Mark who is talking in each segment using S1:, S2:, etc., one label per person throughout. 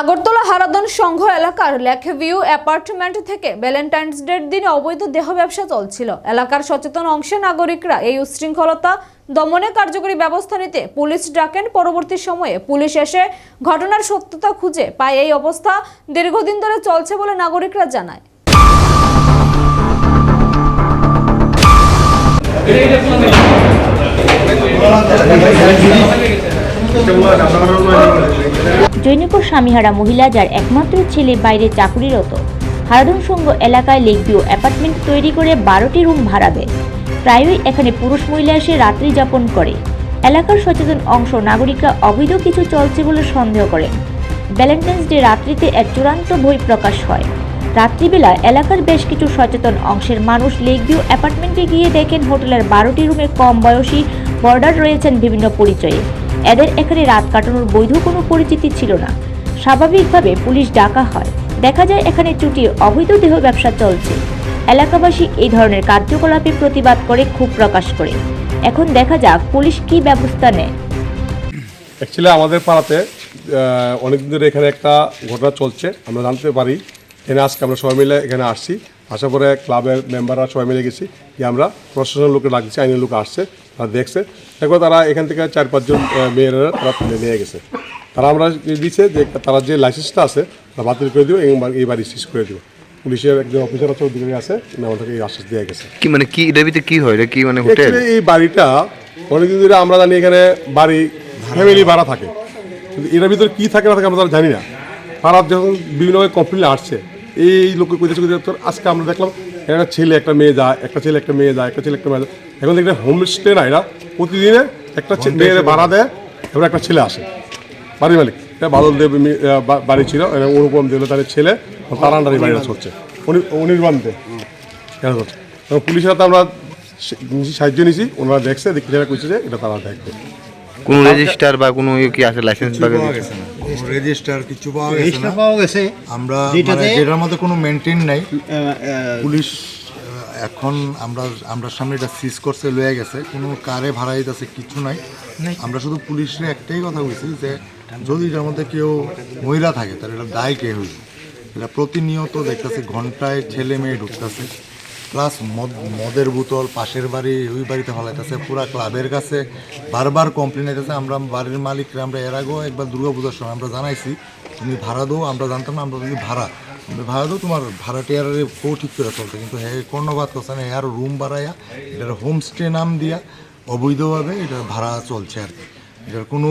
S1: আগরতলা হারাদন সংঘ এলাকার Lakeview apartment থেকে Valentine's ডের দিন অবৈধ দেহ ব্যবসা চলছিল। এলাকার সচেতন অংশে নাগরিকরা এই উশৃঙ্খলতা দমনে কার্যকরী ব্যবস্থা নিতে পুলিশ ডাকেন। পরবর্তী সময়ে পুলিশ এসে ঘটনার সত্যতা খুঁজে পায়। এই অবস্থা দীর্ঘদিন ধরে চলছে বলে নাগরিকরা জানায়।
S2: জৈনপুর স্বামীহারা মহিলা যার একমাত্র ছেলে বাইরে চাকুরিরত। হারাদন সংঘ এলাকায় লেকভিউ অ্যাপার্টমেন্ট তৈরি করে বারোটি রুম ভাড়া দেয় প্রায়ই এখানে পুরুষ মহিলা এসে রাত্রি যাপন করে। এলাকার সচেতন অংশ নাগরিকরা অবৈধ কিছু চলছে বলে সন্দেহ করেন। ভ্যালেন্টাইন্স ডে রাত্রিতে এক চূড়ান্ত বই প্রকাশ হয়। রাত্রিবেলা এলাকার বেশ কিছু সচেতন অংশের মানুষ লেকভিউ অ্যাপার্টমেন্টে গিয়ে দেখেন হোটেলের বারোটি রুমে কম বয়সী বর্ডার রয়েছেন বিভিন্ন পরিচয়ে। এদের এখানে রাত কাটানোর বৈধ কোনো পরিচিতি ছিল না। স্বাভাবিকভাবে পুলিশ ডাকা হয়। দেখা যায় এখানে চুটিয়ে অবৈধ দেহ ব্যবসা চলছে। এলাকাবাসী এই ধরনের কার্যকলাপে প্রতিবাদ করে ক্ষোভ প্রকাশ করে। এখন দেখা যাক পুলিশ কী ব্যবস্থা নেয়।
S3: অ্যাকচুয়ালি আমাদের পাড়াতে অনেকদিন ধরে এখানে একটা ঘটনা চলছে। আমরা জানতে পারি। এখানে আজকে আমরা সবাই মিলে এখানে আসছি। আসার পরে ক্লাবের মেম্বাররা সবাই মিলে গেছি। যে আমরা প্রশাসনের লোকে ডাকছি, আইনের লোক আসছে। দেখছে। দেখো তারা এখান থেকে চার পাঁচজন মেয়েরা তারা তুলে নিয়ে গেছে। তারা আমরা দিচ্ছে যে তারা যে লাইসেন্সটা আছে তা বাতিল করে দিব এবং এই বাড়ি করে দিব। পুলিশের একজন অফিসার আছে অধিকারী আছে আমাদেরকে এই আশ্বাস দেওয়া গেছে।
S4: কি মানে কি এটার ভিতরে কি হয়? এটা কি মানে হোটেল
S3: এই বাড়িটা অনেকদিন ধরে আমরা জানি এখানে বাড়ি ফ্যামিলি ভাড়া থাকে। কিন্তু এটার ভিতরে কি থাকে না থাকে আমরা তারা জানি না। পাড়ার যখন বিভিন্নভাবে কমপ্লেন আসছে এই লোক কইতেছে কইতেছে আজকে আমরা দেখলাম একটা ছেলে একটা মেয়ে যায় একটা ছেলে একটা মেয়ে যায় একটা ছেলে একটা মেয়ে যায়। এখন দেখলে হোমস্টে না এরা প্রতিদিনে একটা মেয়ের ভাড়া দেয় এবার একটা ছেলে আসে। বাড়ির মালিক এটা বাদল দেব বাড়ি ছিল অনুপম দেব তাদের ছেলে তার আন্ডারে বাড়িটা চলছে উনি অনির্বাণ দে কেন করছে। এবং পুলিশের হাতে আমরা সাহায্য নিছি ওনারা দেখছে দেখে যারা কইছে যে এটা তারা দেখবে।
S4: কোনো রেজিস্টার বা কোনো ইয়ে কি আছে লাইসেন্স বা
S5: রেজিস্টার কিছু পাওয়া গেছে
S6: রেজিস্টার
S5: না?
S6: পাওয়া গেছে।
S5: আমরা মানে যেটার মধ্যে কোনো মেনটেন নাই। পুলিশ এখন আমরা আমরা সামনে এটা সিজ করছে লয়ে গেছে। কোনো কারে ভাড়া দিতেছে কিছু নাই। আমরা শুধু পুলিশে একটাই কথা বলছি যে যদি এটার মধ্যে কেউ মহিলা থাকে তাহলে এটা দায় কে হইবে? এটা প্রতিনিয়ত দেখতেছে ঘন্টায় ছেলে মেয়ে ঢুকতেছে। প্লাস মদ, মদের বোতল, পাশের বাড়ি, ওই বাড়িতে ফলাইতেছে পুরা ক্লাবের কাছে বারবার কমপ্লেন আইতেছে। আমরা বাড়ির মালিকরা আমরা এর আগেও একবার দুর্গা পূজার সময় আমরা জানাইছি, তুমি ভাড়া দাও, আমরা জানতাম না, আমরা যদি ভাড়া ভাড়া দাও, তোমার ভাড়াটিয়ারে কেউ ঠিক করে চলতে কিন্তু হ্যাঁ কর্ণবাদ করছে না আর রুম বাড়াইয়া, এটার হোমস্টে নাম দিয়া অবৈধভাবে এটা ভাড়া চলছে আর কি। এটার কোনো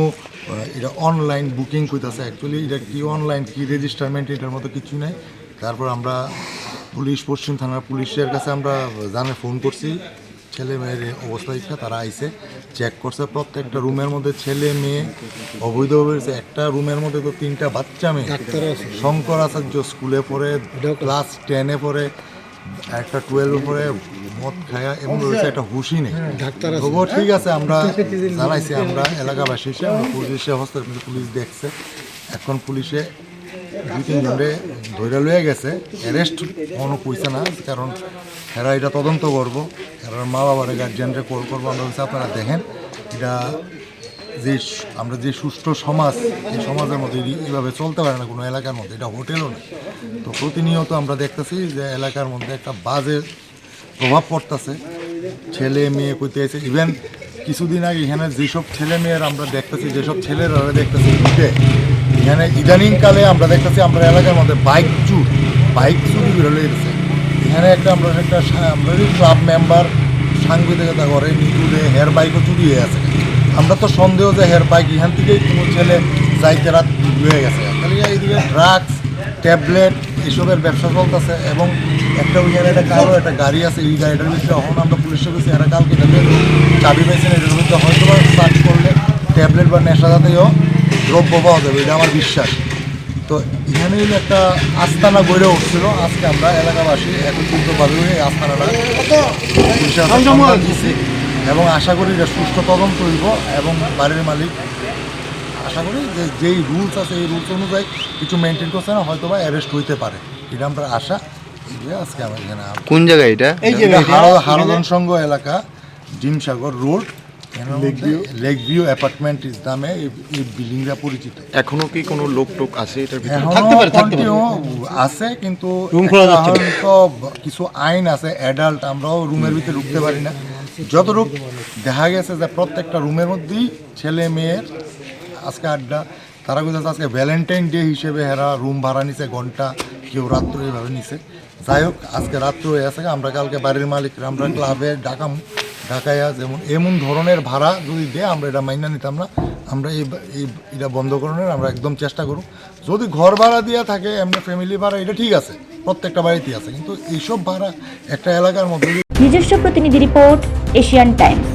S5: এটা অনলাইন বুকিং করতেছে অ্যাকচুয়ালি এটা কি অনলাইন কি রেজিস্টারমেন্ট এটার মতো কিছু নাই। তারপর আমরা পুলিশ পশ্চিম থানার পুলিশের কাছে আমরা জানে ফোন করছি। ছেলে মেয়ের অবস্থা ইচ্ছা তারা আইসে চেক করছে। প্রত্যেকটা রুমের মধ্যে ছেলে মেয়ে অবৈধভাবে রয়েছে। একটা রুমের মধ্যে তো তিনটা বাচ্চা মেয়ে। শঙ্কর আচার্য স্কুলে পড়ে ক্লাস টেনে পড়ে একটা টুয়েলভে পড়ে মদ খায়া এবং রয়েছে একটা হুশি নেই। তবুও ঠিক আছে আমরা জানাইছি আমরা এলাকাবাসী হিসেবে পুলিশে হস্তক্ষেপ পুলিশ দেখছে। এখন পুলিশে দুই ধরে লয়ে গেছে। অ্যারেস্ট কোনো কইছে না, কারণ এরা এটা তদন্ত করব। এরা মা বাবার গার্জিয়ানরে কল করব। আমরা বলছি, আপনারা দেখেন, এটা যে আমরা যে সুষ্ঠু সমাজ, এই সমাজের মধ্যে এইভাবে চলতে পারে না, কোনো এলাকার মধ্যে, এটা হোটেলও না। তো প্রতিনিয়ত আমরা দেখতেছি যে এলাকার মধ্যে একটা বাজে প্রভাব পড়তেছে। ছেলে, মেয়ে কইতে ইভেন কিছুদিন আগে এখানে যেসব ছেলে মেয়ের আমরা দেখতেছি, যেসব ছেলেরা দেখতেছি উঠে এখানে ইদানিং কালে আমরা দেখতেছি, আমরা এলাকার মধ্যে বাইক চুর, বাইক চুরি বেরোলে গেছে। এখানে একটা আমরা একটা আমরা ক্লাব মেম্বার, সাংবাদিকতা করে নিচুলে হেয়ার বাইকও চুরি হয়ে আছে আমরা তো সন্দেহ যে হেয়ার বাইক এখান থেকেই কোনো ছেলে যাইতে রাত হয়ে গেছে। তাহলে এইদিকে ড্রাগস ট্যাবলেট এসবের ব্যবসা চলতেছে এবং একটা ওইখানে একটা কারও একটা গাড়ি আছে এই গাড়িটার ভিতরে এখন আমরা পুলিশের কাছে এরা কালকে এটাকে চাবি পাইছেন এটার ভিতরে হয়তো বা সার্চ করলে ট্যাবলেট বা নেশা জাতীয় দ্রব্য পাওয়া যাবে এটা আমার বিশ্বাস। তো এখানে একটা আস্তানা গড়ে উঠছিল। আজকে আমরা এলাকাবাসী একত্রিতভাবে এই আস্তানাটা এবং আশা করি এটা সুষ্ঠু তদন্ত হইব এবং বাড়ির মালিক আশা করি যে যেই রুলস আছে এই রুলস অনুযায়ী কিছু মেনটেন করছে না হয়তো বা অ্যারেস্ট হইতে পারে। এটা আমরা আশা। যে আজকে আমার এখানে
S4: কোন জায়গায় এটা?
S6: এই যে
S5: হারদন সংঘ এলাকা Jimsagar road. Lake view apartment নামে এই বিল্ডিংটা পরিচিত।
S6: এখনও কি কোনো লোক টোক আছে এটার ভিতরে?
S5: আছে কিন্তু এখন তো কিছু আইন আছে অ্যাডাল্ট আমরাও রুমের ভিতরে ঢুকতে পারি না। যতটুক দেখা গেছে যে প্রত্যেকটা রুমের মধ্যেই ছেলে মেয়ের আজকে আড্ডা। তারা কোথাও আজকে ভ্যালেন্টাইন ডে হিসেবে হেরা রুম ভাড়া নিছে, ঘণ্টা কেউ রাত্র এভাবে নিছে। যাই হোক, আজকে রাত্র হয়ে আছে, আমরা কালকে বাড়ির মালিক, আমরা ক্লাবে ডাকাম, ঢাকাইয়া যেমন এমন ধরনের ভাড়া যদি দেয়, আমরা এটা মাইনা নিতাম না। আমরা এই এটা বন্ধ করানোর আমরা একদম চেষ্টা করব। যদি ঘর ভাড়া দেওয়া থাকে, এমনি ফ্যামিলি ভাড়া, এটা ঠিক আছে। প্রত্যেকটা বাড়িতেই আছে। কিন্তু এইসব ভাড়া একটা এলাকার মধ্যে
S2: নিজস্ব প্রতিনিধি রিপোর্ট, এশিয়ান টাইমস।